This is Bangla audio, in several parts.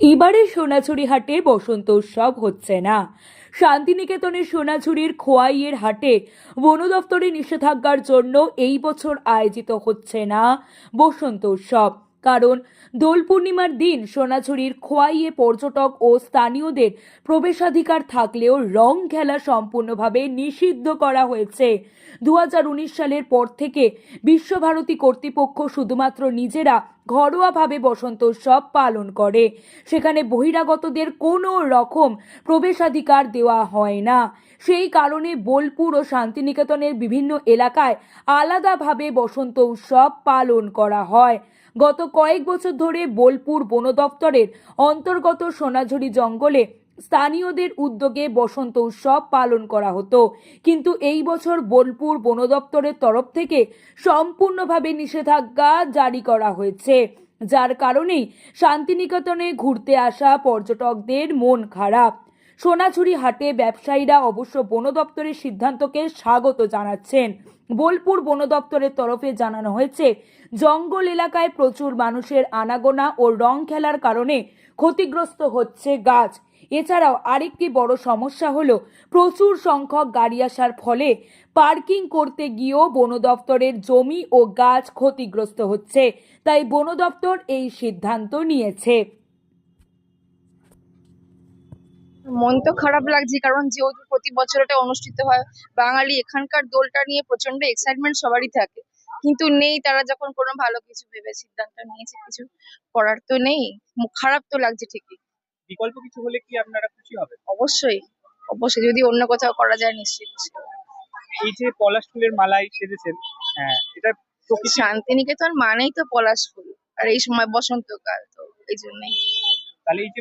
এবারে সোনাঝুরি হাটে বসন্ত উৎসব হচ্ছে না। শান্তিনিকেতনের সোনাঝুরির খোয়াইয়ের হাটে বন দফতরের নিষেধাজ্ঞার জন্য এই বছর আয়োজিত হচ্ছে না বসন্ত উৎসব। কারণ দোল পূর্ণিমার দিন সোনাঝুরির খোয়াইয়ে পর্যটক ও স্থানীয়দের প্রবেশাধিকার থাকলেও রং খেলা সম্পূর্ণভাবে নিষিদ্ধ করা হয়েছে। দু হাজার উনিশ সালের পর থেকে বিশ্বভারতী কর্তৃপক্ষ শুধুমাত্র নিজেরা ঘরোয়াভাবে বসন্ত উৎসব পালন করে। সেখানে বহিরাগতদের কোনো রকম প্রবেশাধিকার দেওয়া হয় না। সেই কারণে বোলপুর ও শান্তিনিকেতনের বিভিন্ন এলাকায় আলাদাভাবে বসন্ত উৎসব পালন করা হয়। গত কয়েক বছর ধরে বোলপুর বন দপ্তরের অন্তর্গত সোনাঝুরি জঙ্গলে স্থানীয়দের উদ্যোগে বসন্ত উৎসব পালন করা হতো। কিন্তু এই বছর বোলপুর বন দপ্তরের তরফ থেকে সম্পূর্ণভাবে নিষেধাজ্ঞা জারি করা হয়েছে। যার কারণেই শান্তিনিকেতনে ঘুরতে আসা পর্যটকদের মন খারাপ। সোনাঝুরি হাটে ব্যবসায়ীরা অবশ্য বন দপ্তরের সিদ্ধান্তকে স্বাগত জানাচ্ছেন। বোলপুর বন দপ্তরের তরফে জানানো হয়েছে, জঙ্গল এলাকায় প্রচুর মানুষের আনাগোনা ও রং খেলার কারণে ক্ষতিগ্রস্ত হচ্ছে গাছ। এছাড়াও আরেকটি বড় সমস্যা হলো প্রচুর সংখ্যক গাড়ি আসার ফলে পার্কিং করতে গিয়েও বন দপ্তরের জমি ও গাছ ক্ষতিগ্রস্ত হচ্ছে, তাই বন দপ্তর এই সিদ্ধান্ত নিয়েছে। মন তো খারাপ লাগছে, কারণ যেহেতু প্রতি বছর এটা অনুষ্ঠিত হয়, বাঙালি এখানকার দোলটা নিয়ে প্রচণ্ড এক্সাইটমেন্ট সবারই থাকে। কিন্তু নেই, তারা যখন কোনো ভালো কিছু ভেবে সিদ্ধান্ত নিয়েছে, কিছু করার তো নেই। খারাপ তো লাগছে ঠিকই। বিকল্প কিছু হলে কি আপনারা খুশি হবেন? অবশ্যই অবশ্যই। যদি অন্য কোথাও করা যায় নিশ্চিত এই যে পলাশ ফুলের মালাই সেজেছেন হ্যাঁ এটা প্রকৃতি শান্তিনিকেতন মানেই তো পলাশ ফুল। আর এই সময় বসন্তকাল তো এই জন্যই। তাহলে এই যে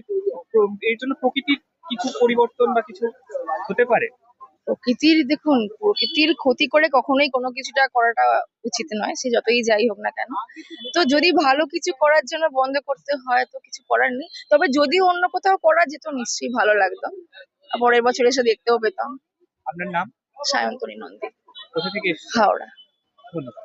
এর জন্য প্রকৃতির কিছু পরিবর্তন বা কিছু হতে পারে? প্রকৃতির দেখুন প্রকৃতির ক্ষতি করে কখনোই কোনো কিছুটা করাটা উচিত নয় সে যতই যাই হোক না কেন। তো যদি ভালো কিছু করার জন্য বন্ধ করতে হয় তো কিছু করার নেই। তবে যদি অন্য কোথাও করা যেত নিশ্চয়ই ভালো লাগতো। পরের বছর এসে দেখতেও পেতাম। আপনার নাম? সায়ন্তনী নন্দী। কোথা থেকে হাওড়া। ধন্যবাদ।